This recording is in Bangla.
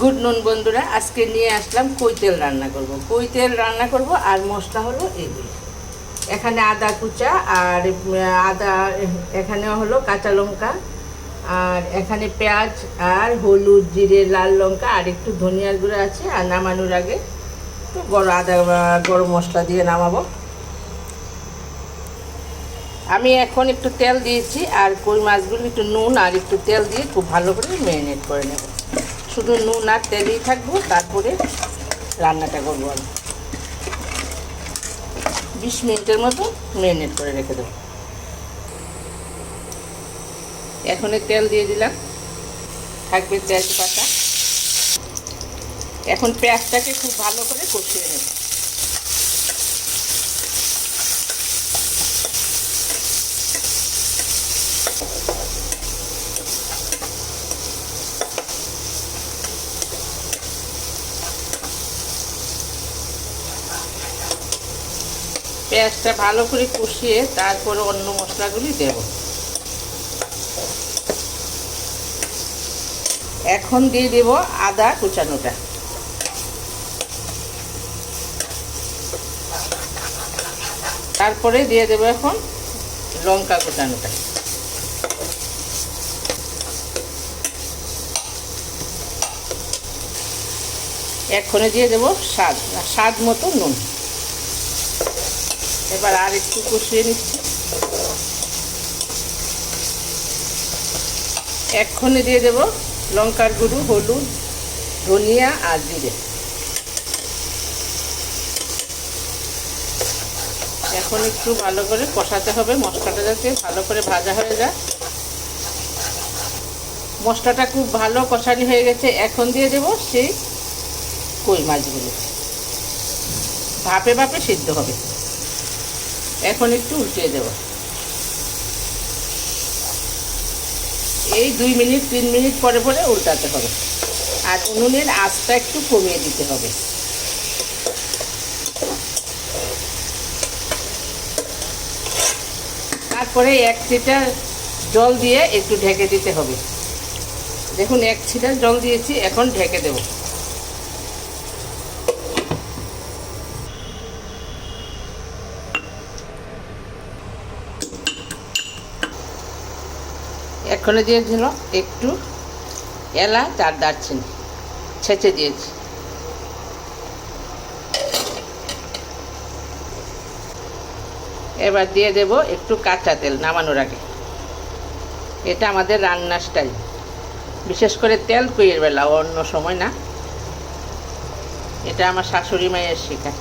গুড নুন বন্ধুরা, আজকে নিয়ে আসলাম কই তেল রান্না করব। কই তেল রান্না করব আর মশলা হলো এগুলো এখানে আদা কুচা আর আদা এখানে হলো কাঁচা লঙ্কা আর এখানে পেঁয়াজ আর হলুদ, জিরে, লাল লঙ্কা আর একটু ধনিয়ার গুঁড়ো আছে আর নামানোর আগে একটু বড় আদা গরম মশলা দিয়ে নামাবো। আমি এখন একটু তেল দিয়েছি আর কই মাছগুলো একটু নুন আর একটু তেল দিয়ে খুব ভালো করে ম্যারিনেট করে নেব। শুধু নুন আর তেলেই থাকব, তারপরে রান্নাটা করব আমি। বিশ মিনিটের মতো ম্যারিনেট করে রেখে দেবো। এখন তেল দিয়ে দিলাম। থাকবে তেজপাতা। এখন পেঁয়াজটাকে খুব ভালো করে কষিয়ে নেব। পেঁয়াজটা ভালো করে কষিয়ে তারপরে অন্য মশলাগুলি দেব। এখন দিয়ে দেব আদা কুচানোটা। তারপরে দিয়ে দেবো এখন লঙ্কা কুচানোটা। এক্ষণে দিয়ে দেবো স্বাদ স্বাদ মতো নুন। এবার আর একটু কষিয়ে নিচ্ছি। এক্ষণে দিয়ে দেব লঙ্কার গুঁড়ো, হলুদ, ধনিয়া আর জিরে। এখন একটু ভালো করে কষাতে হবে। মশলাটা যাতে ভালো করে ভাজা হয়ে যায়। মশলাটা খুব ভালো কষানি হয়ে গেছে। এখন দিয়ে দেব সেই কই মাছগুলো। ভাপে ভাপে সিদ্ধ হবে। এখন একটু উল্টিয়ে দেব। এই দুই মিনিট, তিন মিনিট পরে পরে উল্টাতে হবে। আর উনুনের আঁচটা একটু কমিয়ে দিতে হবে। তারপরে এক লিটার জল দিয়ে একটু ঢেকে দিতে হবে। দেখুন, এক ছিটার জল দিয়েছি, এখন ঢেকে দেবো। এখনও দিয়েছিল একটু এলাচ আর দারচিনি। ছেঁচে দিয়েছি। এবার দিয়ে দেব একটু কাঁচা তেল নামানোর আগে। এটা আমাদের রান্নার স্টাইল। বিশেষ করে তেল কুইয়ের বেলা, অন্য সময় না। এটা আমার শাশুড়ি মায়ের শেখা